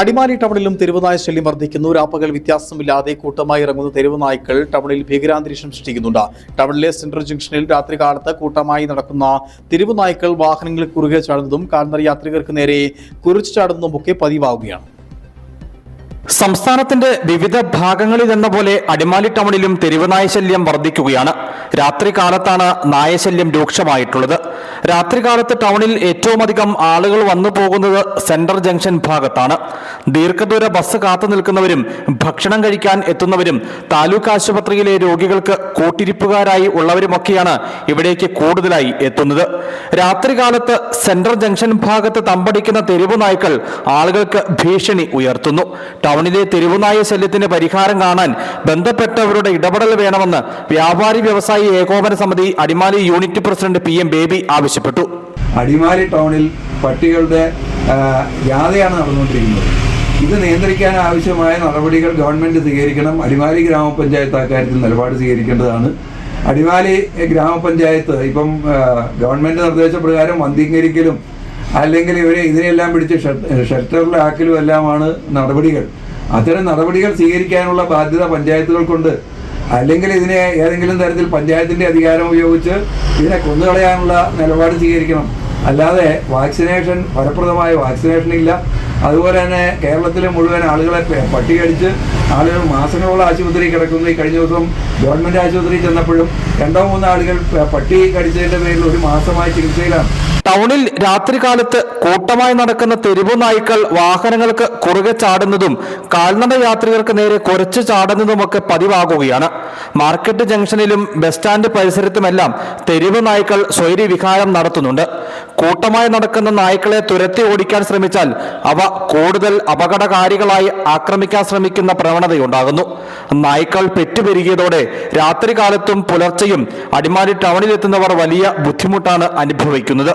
അടിമാലി ടൗണിലും തെരുവുനായ ശല്യം വർദ്ധിക്കുന്നു. രാപ്പകൽ വ്യത്യാസമില്ലാതെ കൂട്ടമായി ഇറങ്ങുന്ന തെരുവുനായ്ക്കൾ ടൗണിൽ ഭീകരാന്തരീക്ഷം സൃഷ്ടിക്കുന്നുണ്ട്. ടൗണിലെ സെൻട്രൽ ജംഗ്ഷനിൽ രാത്രികാലത്ത് കൂട്ടമായി നടക്കുന്ന തെരുവുനായ്ക്കൾ വാഹനങ്ങളിൽ കുറുകെ ചാടുന്നതും കാൽനട യാത്രികർക്ക് നേരെ കുറിച്ചു ചാടുന്നതുമൊക്കെ പതിവാകുകയാണ് സംസ്ഥാനത്തിന്റെ വിവിധ ഭാഗങ്ങളിൽ എന്ന പോലെ അടിമാലി ടൗണിലും തെരുവ് നായശല്യം വർദ്ധിക്കുകയാണ് രാത്രികാലത്താണ് നായശല്യം രൂക്ഷമായിട്ടുള്ളത്. രാത്രികാലത്ത് ടൗണിൽ ഏറ്റവും അധികം ആളുകൾ വന്നു പോകുന്നത് സെൻട്രൽ ജംഗ്ഷൻ ഭാഗത്താണ്. ദീർഘദൂര ബസ് കാത്തു നിൽക്കുന്നവരും ഭക്ഷണം കഴിക്കാൻ എത്തുന്നവരും താലൂക്ക് ആശുപത്രിയിലെ രോഗികൾക്ക് കൂട്ടിരിപ്പുകാരായി ഉള്ളവരുമൊക്കെയാണ് ഇവിടേക്ക് കൂടുതലായി എത്തുന്നത്. രാത്രികാലത്ത് സെൻട്രൽ ജംഗ്ഷൻ ഭാഗത്ത് തമ്പടിക്കുന്ന തെരുവ് നായ്ക്കൾ ആളുകൾക്ക് ഭീഷണി ഉയർത്തുന്നു. ടൗണിലെ തെരുവുനായ ശല്യത്തിന് പരിഹാരം കാണാൻ ബന്ധപ്പെട്ടവരുടെ ഇടപെടൽ വേണമെന്ന് വ്യാപാരി വ്യവസായി ഏകോപന സമിതി Adimali unit president P M Baby ആവശ്യപ്പെട്ടു. അടിമാലി ടൗണിൽ പട്ടികളുടെ ജാഥയാണ് നടന്നുകൊണ്ടിരിക്കുന്നത്. ഇത് നിയന്ത്രിക്കാൻ ആവശ്യമായ നടപടികൾ ഗവൺമെന്റ് സ്വീകരിക്കണം. അടിമാലി ഗ്രാമപഞ്ചായത്ത് അക്കാര്യത്തിൽ നിലപാട് സ്വീകരിക്കേണ്ടതാണ്. അടിമാലി ഗ്രാമപഞ്ചായത്ത് ഇപ്പം ഗവൺമെന്റ് നിർദ്ദേശപ്രകാരം വന്ധീകരിക്കലും അല്ലെങ്കിൽ ഇവരെ ഇതിനെല്ലാം പിടിച്ച് ഷെൽട്ടറിലാക്കലും എല്ലാമാണ് നടപടികൾ. അത്തരം നടപടികൾ സ്വീകരിക്കാനുള്ള ബാധ്യത പഞ്ചായത്തുകൾക്കുണ്ട്. അല്ലെങ്കിൽ ഇതിനെ ഏതെങ്കിലും തരത്തിൽ പഞ്ചായത്തിന്റെ അധികാരം ഉപയോഗിച്ച് ഇതിനെ കൊന്നുകളയാനുള്ള നിലപാട് സ്വീകരിക്കണം. അല്ലാതെ വാക്സിനേഷൻ ഫലപ്രദമായ വാക്സിനേഷൻ ഇല്ല. അതുപോലെ തന്നെ കേരളത്തിലെ മുഴുവൻ ആളുകളെ പട്ടികടിച്ച് ആളുകൾ മാസങ്ങളോളം ആശുപത്രി കിടക്കുന്നു. ഈ കഴിഞ്ഞ ദിവസം ഗവൺമെന്റ് ആശുപത്രിയിൽ ചെന്നപ്പോഴും രണ്ടോ മൂന്നോ ആളുകൾ പട്ടി കടിച്ചതിന്റെ പേരിൽ ഒരു മാസമായി ചികിത്സയിലാണ്. ടൗണിൽ രാത്രികാലത്ത് കൂട്ടമായി നടക്കുന്ന തെരുവു നായ്ക്കൾ വാഹനങ്ങൾക്ക് കുറുകെ ചാടുന്നതും കാൽനട യാത്രികർക്ക് നേരെ കുറച്ച് ചാടുന്നതുമൊക്കെ പതിവാകുകയാണ്. മാർക്കറ്റ് ജംഗ്ഷനിലും ബസ് സ്റ്റാൻഡ് പരിസരത്തുമെല്ലാം തെരുവ് നായ്ക്കൾ സ്വൈര്യവിഹാരം നടത്തുന്നുണ്ട്. കൂട്ടമായി നടക്കുന്ന നായ്ക്കളെ തുരത്തി ഓടിക്കാൻ ശ്രമിച്ചാൽ അവ കൂടുതൽ അപകടകാരികളായി ആക്രമിക്കാൻ ശ്രമിക്കുന്ന പ്രവണതയുണ്ടാകുന്നു. നായ്ക്കൾ പെറ്റുപെരുകിയതോടെ രാത്രികാലത്തും പുലർച്ചെയും അടിമാലി ടൗണിലെത്തുന്നവർ വലിയ ബുദ്ധിമുട്ടാണ് അനുഭവിക്കുന്നത്.